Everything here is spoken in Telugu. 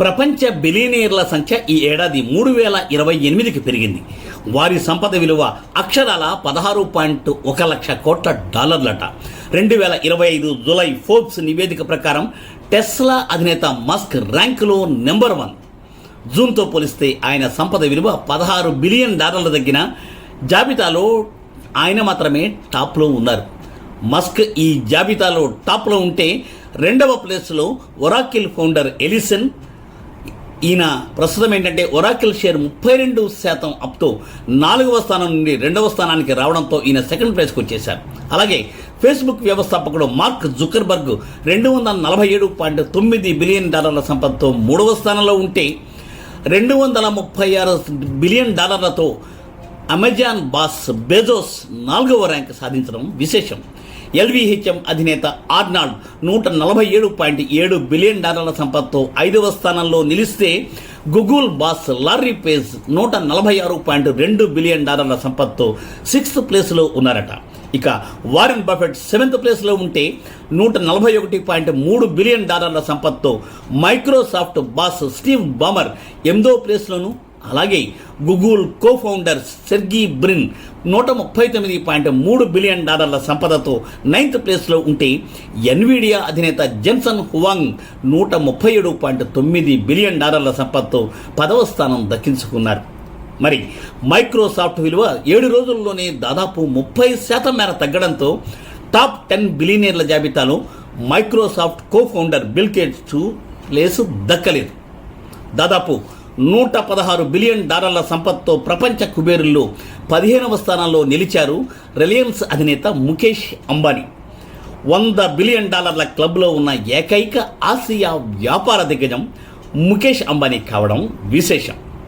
ప్రపంచ బిలీనియర్ల సంఖ్య ఈ ఏడాది మూడు వేల ఇరవై ఎనిమిదికి పెరిగింది. వారి సంపద విలువ అక్షరాల పదహారు పాయింట్ ఒక లక్ష కోట్ల డాలర్లట. రెండు వేల ఇరవై ఐదు జులై ఫోర్బ్స్ నివేదిక ప్రకారం టెస్లా అధినేత మస్క్ ర్యాంకులో నెంబర్ వన్. జూన్తో పోలిస్తే ఆయన సంపద విలువ పదహారు బిలియన్ డాలర్ల తగ్గిన జాబితాలో ఆయన మాత్రమే టాప్లో ఉన్నారు. మస్క్ ఈ జాబితాలో టాప్లో ఉంటే రెండవ ప్లేస్లో ఒరాకిల్ ఫౌండర్ ఎలిసన్ ఈయన ప్రస్తుతం ఏంటంటే ఒరాకిల్ షేర్ ముప్పై రెండు శాతం అప్తో నాలుగవ స్థానం నుండి రెండవ స్థానానికి రావడంతో ఈయన సెకండ్ ప్లేస్కి వచ్చేశారు. అలాగే ఫేస్బుక్ వ్యవస్థాపకుడు మార్క్ జుకర్బర్గ్ రెండు వందల నలభై ఏడు పాయింట్ తొమ్మిది బిలియన్ డాలర్ల సంపదతో మూడవ స్థానంలో ఉంటే రెండు వందల ముప్పై ఆరు బిలియన్ డాలర్లతో అమెజాన్ బాస్ బెజోస్ నాలుగవ ర్యాంక్ సాధించడం విశేషం. ఎల్విహెచ్ఎం అధినేత ఆర్నాల్డ్ నూట నలభై ఏడు పాయింట్ ఏడు బిలియన్ డాలర్ల సంపదతో ఐదవ స్థానంలో నిలిస్తే గూగుల్ బాస్ లారీ పేజ్ నూట నలభై ఆరు పాయింట్ రెండు బిలియన్ డాలర్ల సంపదతో సిక్స్త్ ప్లేస్లో ఉన్నారట. ఇక వారెన్ బఫెట్ సెవెంత్ ప్లేస్లో ఉంటే నూట నలభై ఒకటి పాయింట్ మూడు బిలియన్ డాలర్ల సంపదతో మైక్రోసాఫ్ట్ బాస్ స్టీవ్ బామర్ ఎనిమిదో ప్లేస్లోనూ అలాగే Google co founder Sergey Brin నూట ముప్పై తొమ్మిది పాయింట్ మూడు బిలియన్ డాలర్ల సంపదతో నైన్త్ ప్లేస్లో ఉంటే ఎన్విడియా అధినేత జెన్సన్ హువాంగ్ నూట ముప్పై ఏడు పాయింట్ తొమ్మిది బిలియన్ డాలర్ల సంపదతో పదవ స్థానం దక్కించుకున్నారు. మరి మైక్రోసాఫ్ట్ విలువ ఏడు రోజుల్లోనే దాదాపు ముప్పై శాతం మేర తగ్గడంతో టాప్ టెన్ బిలియనీర్ల జాబితాలో Microsoft co founder Bill Gates place దక్కలేదు. దాదాపు నూట పదహారు బిలియన్ డాలర్ల సంపత్తో ప్రపంచ కుబేరుల్లో పదిహేనవ స్థానంలో నిలిచారు రిలయన్స్ అధినేత ముఖేష్ అంబానీ. వంద బిలియన్ డాలర్ల క్లబ్లో ఉన్న ఏకైక ఆసియా వ్యాపార దిగ్గజం ముఖేష్ అంబానీ కావడం విశేషం.